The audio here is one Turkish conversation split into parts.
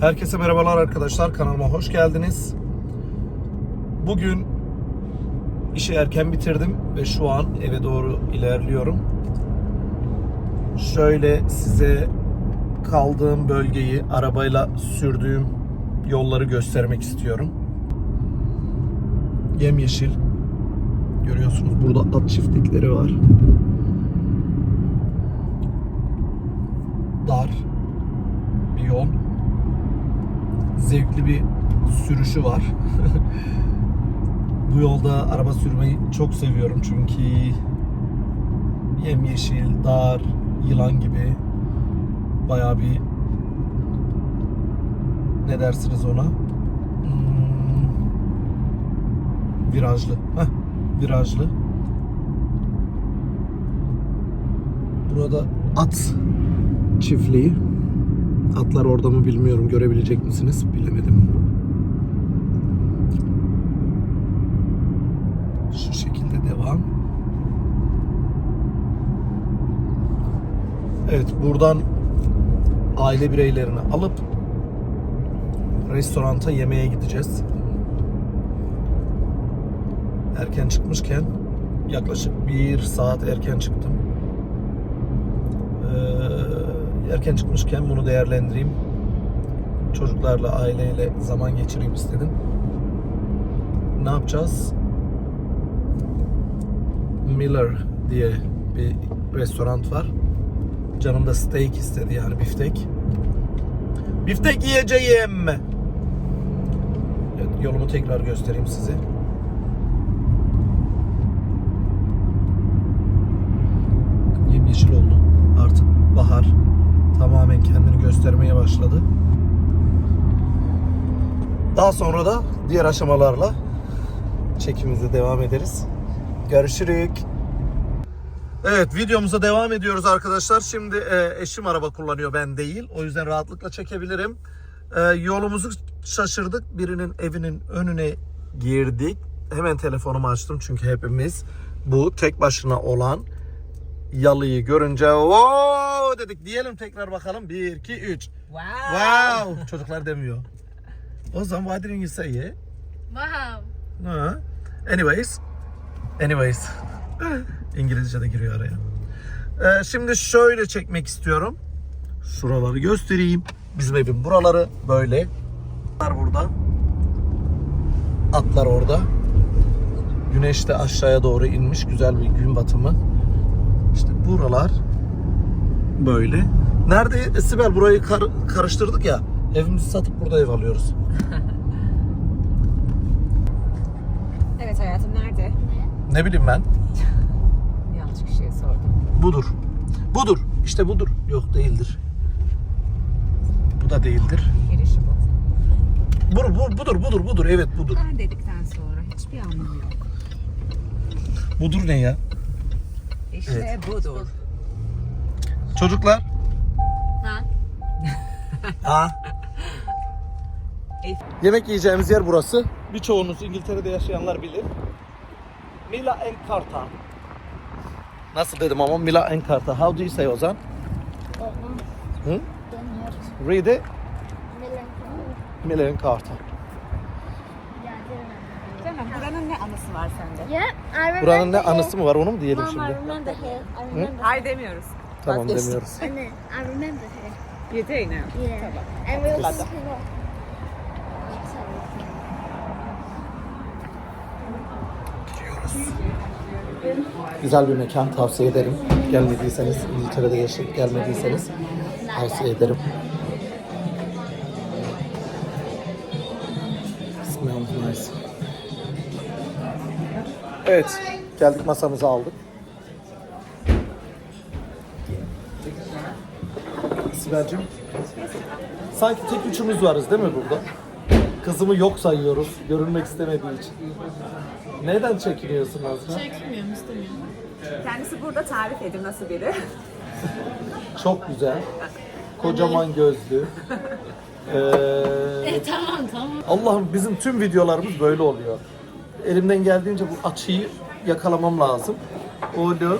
Herkese merhabalar arkadaşlar. Kanalıma hoş geldiniz. Bugün işi erken bitirdim ve şu an eve doğru ilerliyorum. Şöyle size kaldığım bölgeyi arabayla sürdüğüm yolları göstermek istiyorum. Yemyeşil. Görüyorsunuz burada at çiftlikleri var. Dar bir yol zevkli bir sürüşü var. Bu yolda araba sürmeyi çok seviyorum çünkü yemyeşil, dar, yılan gibi bayağı bir ne dersiniz ona? Hmm, virajlı. Heh, virajlı. Burada at çiftliği. Atlar orada mı bilmiyorum. Görebilecek misiniz? Bilemedim. Şu şekilde devam. Evet buradan aile bireylerini alıp restoranta yemeğe gideceğiz. Erken çıkmışken yaklaşık bir saat erken çıktım. Ee, erken çıkmışken bunu değerlendireyim. Çocuklarla, aileyle zaman geçireyim istedim. Ne yapacağız? Miller diye bir restoran var. Canım da steak istedi yani biftek. Biftek yiyeceğim. Evet, yolumu tekrar göstereyim size. Yemyeşil oldu. Artık bahar tamamen kendini göstermeye başladı. Daha sonra da diğer aşamalarla çekimimize devam ederiz. Görüşürük. Evet videomuza devam ediyoruz arkadaşlar. Şimdi e, eşim araba kullanıyor ben değil. O yüzden rahatlıkla çekebilirim. E, yolumuzu şaşırdık. Birinin evinin önüne girdik. Hemen telefonumu açtım çünkü hepimiz bu tek başına olan yalıyı görünce wow dedik. Diyelim tekrar bakalım. 1 2 3. Wow. Wow. Çocuklar demiyor. O zaman why didn't you say it? Wow. Ha. Anyways. Anyways. İngilizce de giriyor araya. Ee, şimdi şöyle çekmek istiyorum. Şuraları göstereyim. Bizim evin buraları böyle. Atlar burada. Atlar orada. Güneş de aşağıya doğru inmiş. Güzel bir gün batımı. İşte buralar böyle. Nerede Sibel burayı kar- karıştırdık ya. Evimizi satıp burada ev alıyoruz. Evet hayatım nerede? Ne bileyim ben. Yanlış kişiye sordum. Budur. Budur. İşte budur. Yok değildir. Bu da değildir. Girişi bu. Bu, bu budur budur budur. Evet budur. Ben dedikten sonra hiçbir anlamı yok. Budur ne ya? İşte budur. Çocuklar. Ha? Ha. Ey- Yemek yiyeceğimiz yer burası. Birçoğunuz İngiltere'de yaşayanlar bilir. Mila Encarta. Nasıl dedim ama Mila Encarta. How do you say Ozan? Hı? Read it. Mila Encarta. Canım buranın ne anısı var sende? I remember Buranın ne anısı mı var onu mu diyelim Mom, I şimdi? remember here. I remember. Hayır demiyoruz. Tamam Vazgeçtim. demiyoruz. I remember now. Yeah. Tamam. And we were Hadi. sitting on. Güzel bir mekan tavsiye ederim. Gelmediyseniz, İngiltere'de yaşayıp gelmediyseniz tavsiye ederim. Evet, geldik masamızı aldık. Sibel'cim, sanki tek üçümüz varız değil mi burada? Kızımı yok sayıyoruz, görünmek istemediği için. Neden çekiniyorsun Azra? Kendisi burada tarif edin nasıl biri. Çok güzel. Kocaman gözlü. Ee, tamam tamam. Allah'ım bizim tüm videolarımız böyle oluyor. Elimden geldiğince bu açıyı yakalamam lazım. Onu,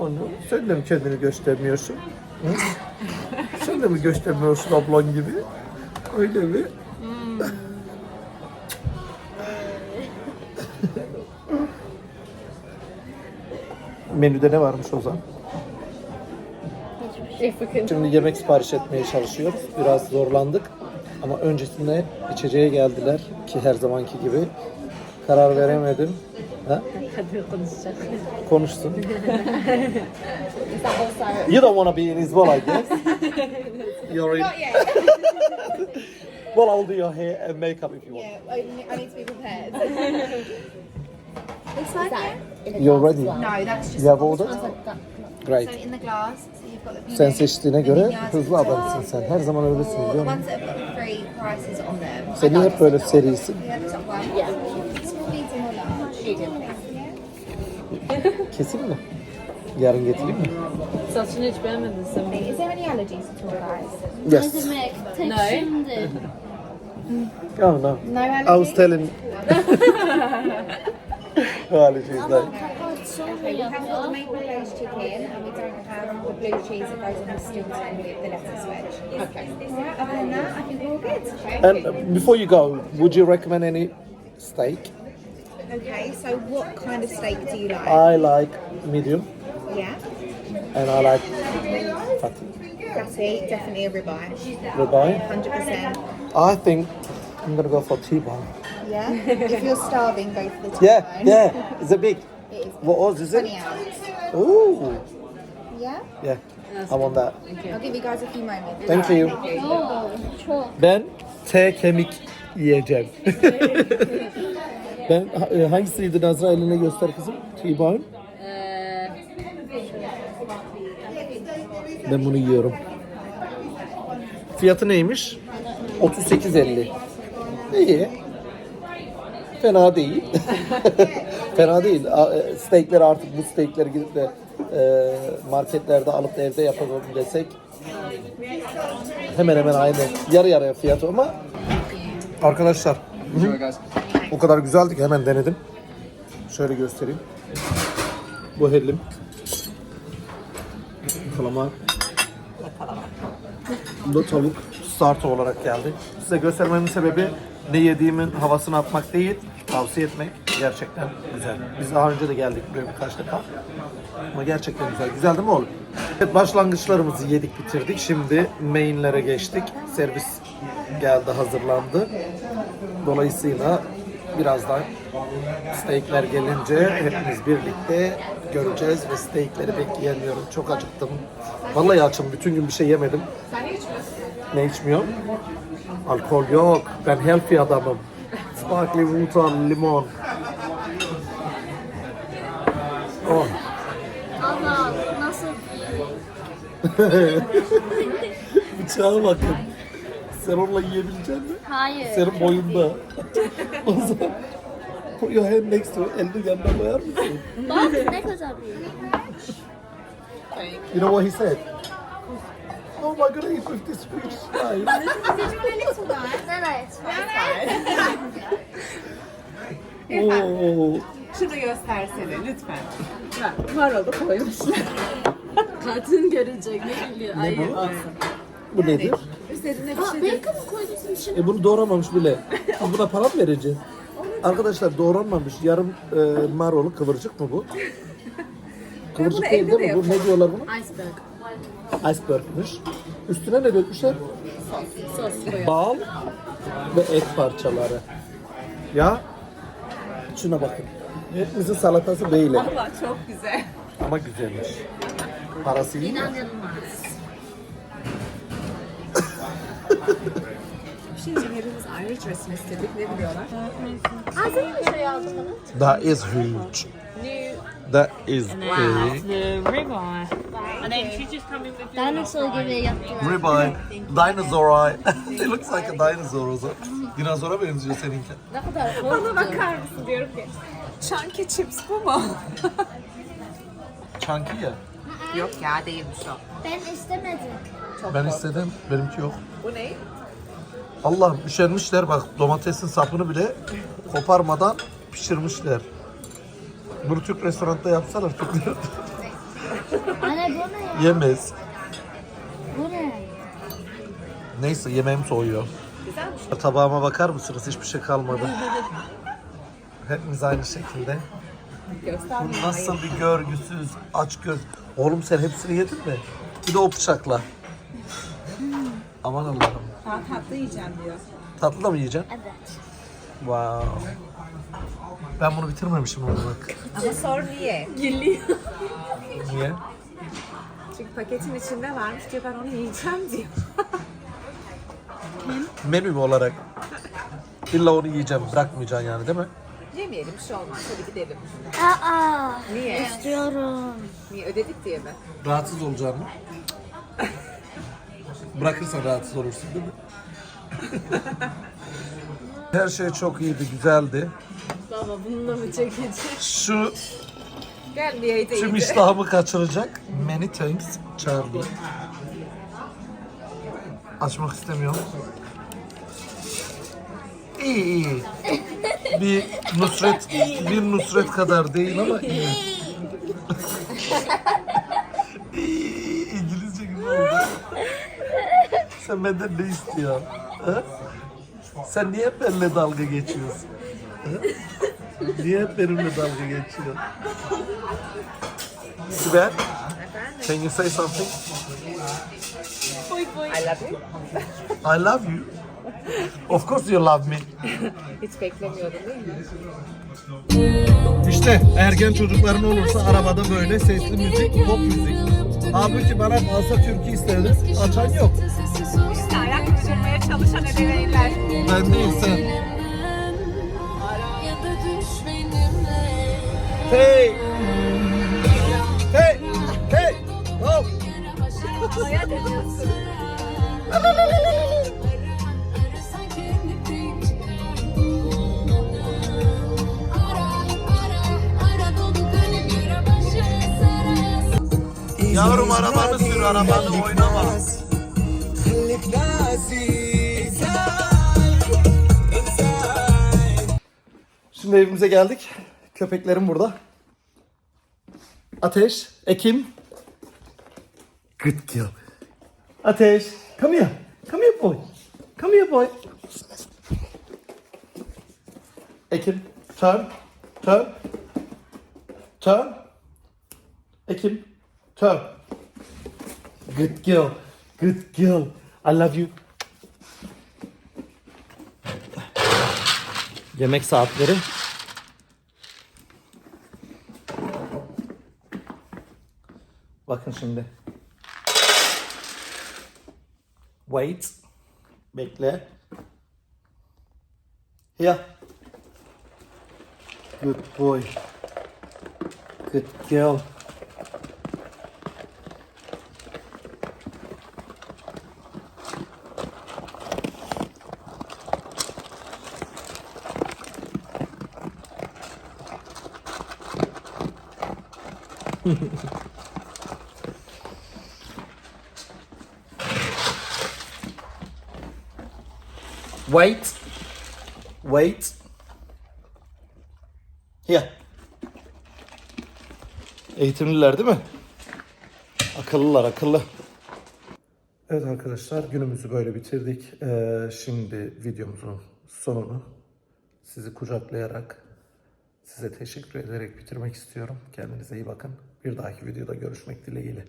onu. Sen de mi kendini göstermiyorsun? Sen de mi göstermiyorsun ablan gibi? Öyle mi? Menüde ne varmış o zaman? Şimdi yemek sipariş etmeye çalışıyoruz. Biraz zorlandık. Ama öncesinde içeceğe geldiler ki her zamanki gibi. Karar veremedim. Ha? Konuşacak. Konuşsun. you don't want to be in his well, I guess. You're in. well, I'll do your hair and makeup if you want. Yeah, I, I need to be prepared. This one, yeah? You're ready. no, that's just You have ordered? So Great. in the glass, so you've got the. Sen seçtiğine göre hızlı adamsın sen. Her zaman öylesin Or biliyor musun? that. Sen niye hep böyle serisin? Yeah, large? Kesin mi? Yarın getireyim mi? Saçını hiç beğenmedin sen. Is there any allergies at all, guys? Yes. demek? Tek No. şimdi. Oh no. No I was allergies? telling is like. Okay, we have got the sonra maple glazed chicken and we don't have the blue cheese that goes on the stilton with the lettuce wedge. Okay. Alright, other than that, I think we're all good. And uh, before you go, would you recommend any steak? Okay, so what kind of steak do you like? I like medium yeah, and I like fatty. fatty, definitely a ribeye. Ribeye. 100%. I think I'm gonna go for T-bone. Yeah? if you're starving, go for the T-bone. yeah. yeah. Is it big? It is What oz is 20 it? ounce. Ooh. Yeah? Yeah. I want that. I'll give you guys a few moments. Thank you. Oo, çok. Oh, ben T kemik yiyeceğim. Ben e, hangisiydi Nazra eline göster kızım? T-bone. Ee, Ben bunu yiyorum. Fiyatı neymiş? 38.50. İyi. Fena değil. Fena değil. E, Steakleri artık bu steakleri gidip de e, marketlerde alıp da evde yapalım desek hemen hemen aynı. Yarı yarıya fiyatı ama arkadaşlar hı, o kadar güzeldi ki hemen denedim. Şöyle göstereyim. Bu hellim. Kalamar. Bu da tavuk starter olarak geldi. Size göstermemin sebebi ne yediğimin havasını atmak değil, tavsiye etmek. Gerçekten güzel. Biz daha önce de geldik buraya birkaç defa. Ama gerçekten güzel. Güzel değil mi oğlum? Evet, başlangıçlarımızı yedik bitirdik. Şimdi mainlere geçtik. Servis geldi hazırlandı. Dolayısıyla birazdan steakler gelince hepimiz birlikte göreceğiz ve steakleri bekleyemiyorum. Çok acıktım. Vallahi açım. Bütün gün bir şey yemedim. Ne içmiyorum? Alkol yok. Ben healthy adamım. Sparkling water, limon. Oh. Allah nasıl? Bıçağa bakın. Sen onunla yiyebilecek misin? Hayır. Senin boyunda. o zaman put your hand next to it. Elini yanına koyar mısın? Bak ne kadar büyük. You know what he said? Oh my god, eat with this fish. Did you want a little guy? Evet. Oh. Şunu göstersene lütfen. Bak, marulu koymuşlar. kadın görecek ne biliyor. Ne Ay, bu? olsun. Bu nedir? Üzerine bir şey bacon mı koydun içine? E bunu doğramamış bile. Biz buna para mı vereceğiz? Arkadaşlar doğranmamış yarım e, marolu kıvırcık mı bu? Kıvırcık bunu değil evde değil de mi? Bu ne diyorlar buna? Iceberg. Iceberg'miş. Üstüne ne dökmüşler? Sos koyuyor. Bal ve et parçaları. Ya şuna bakın. Hepimizin salatası böyle. Valla çok güzel. Ama güzelmiş. Parası iyi mi? İnanılmaz. Şimdi hepimiz ayrı içmesini istedik. Ne biliyorlar? Sen mi şey aldın bana? That is huge. That is big. The ribeye. And then she just come in with your Dinosaur gibi yaptılar. Ribeye. Dinosaur eye. It looks like a dinosaur o zaman. Dinozora benziyor seninki. Ne kadar Bana bakar mısın diyorum ki. Chunky chips bu mu? Chunky ya. Yok ya değilmiş o. Ben istemedim. Ben istedim. Benimki yok. Bu ne? Allah'ım üşenmişler bak domatesin sapını bile koparmadan pişirmişler. Bunu Türk restoranda yapsalar Türkler Anne bu ne ya? yemez. Bu ne? Neyse yemeğim soğuyor. Güzelmiş. Tabağıma bakar mısınız? Hiçbir şey kalmadı. Hepimiz aynı şekilde. Bu nasıl bir görgüsüz, aç göz. Oğlum sen hepsini yedin mi? Bir de o bıçakla. Aman Allah'ım. Daha tatlı yiyeceğim diyor. Tatlı da mı yiyeceksin? Evet. Wow. Ben bunu bitirmemişim ama bak. Ama sor niye? Niye? Çünkü paketin içinde varmış diyor ben onu yiyeceğim diyor. Menü mü olarak? İlla onu yiyeceğim, bırakmayacaksın yani değil mi? Yemeyelim bir şey olmaz hadi gidelim. Aa. Niye? İstiyorum. Niye ödedik diye mi? Rahatsız olacaksın mı? Bırakırsan rahatsız olursun değil mi? Her şey çok iyiydi, güzeldi. Baba bununla mı çekeceğiz? Şu Gelmeyeydi tüm iyiydi. iştahımı kaçıracak. Many thanks Charlie. Açmak istemiyorum. İyi iyi. Bir Nusret, bir Nusret kadar değil ama iyi. İyi, İngilizce gibi oldu. Sen benden ne istiyorsun? Ha? Sen niye hep benimle dalga geçiyorsun? Ha? Niye hep benimle dalga geçiyorsun? Sibel, can you say something? I love you. I love you. Of course you love me. Hiç beklemiyordum değil mi? İşte ergen çocukların olursa arabada böyle sesli müzik, pop müzik. Halbuki bana fazla türkü isterdim. Açan yok. İşte ayak uydurmaya çalışan ebeveynler. Ben değil sen. Hey! Hey! Hey! Hop! Yavrum arabanı sür, arabanı oynama. Şimdi evimize geldik. Köpeklerim burada. Ateş, Ekim. Good girl. Ateş, come here. Come here boy. Come here boy. Ekim, turn. Turn. Turn. Ekim, turn. Good girl. Good girl. I love you. Yemek saatleri. Bakın şimdi. Wait. Bekle. Here. Good boy. Good girl. Wait. Wait. Here. Eğitimliler değil mi? Akıllılar akıllı. Evet arkadaşlar günümüzü böyle bitirdik. Ee, şimdi videomuzun sonunu sizi kucaklayarak size teşekkür ederek bitirmek istiyorum. Kendinize iyi bakın. Bir dahaki videoda görüşmek dileğiyle.